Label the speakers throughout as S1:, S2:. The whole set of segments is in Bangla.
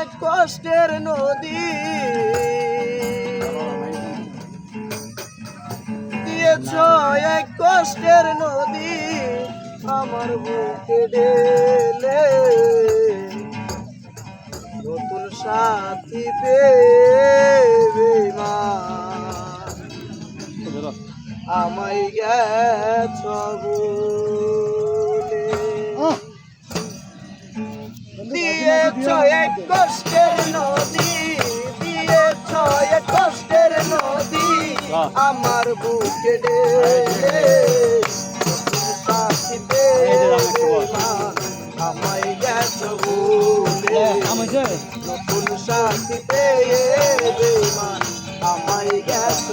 S1: এক কষ্টের নদী। দিয়েছ এক কষ্টের নদী আমার বুকে ঢেলে। নতুন সাথী পেবে মা আমায় গেছ বলে দিয়েছ এক কষ্টের নদী দিয়েছ এক কষ্টের নদী আমার বুকে আমায় গেছ নতুন সাথী পেয়ে আমায় গেছ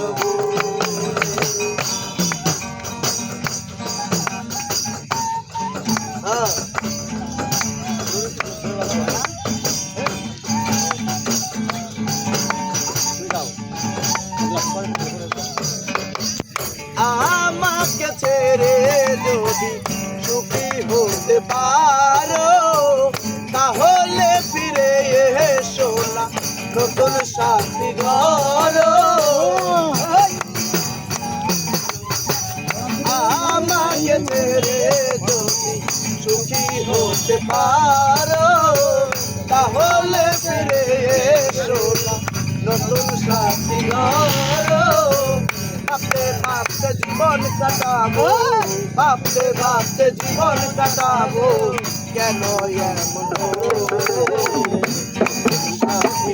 S1: আমাকে ছেড়ে যদি সুখী হতে পারো, তাহলে ফিরে এসো না নতুন সাথী ঘর আমাকে ছেড়ে যদি সুখী হতে পারো, তাহলে ফিরে এসো না নতুন সাথী ঘর ভাবতে ভাবতে জীবন কাটাবো ভাবতে ভাবতে জীবন কাটাবো কেন এমন হলো? সাথী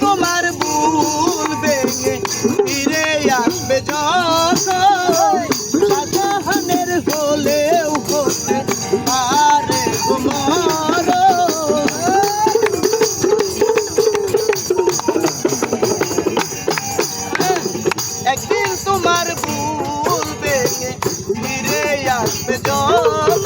S1: তোমার ভুল ভেঙে ফিরে আসবে জাহানের হলেও হতে পারে তোমার হ্যাঁ, একদিন তোমার ভুল ভেঙে ফিরে আসবে জয়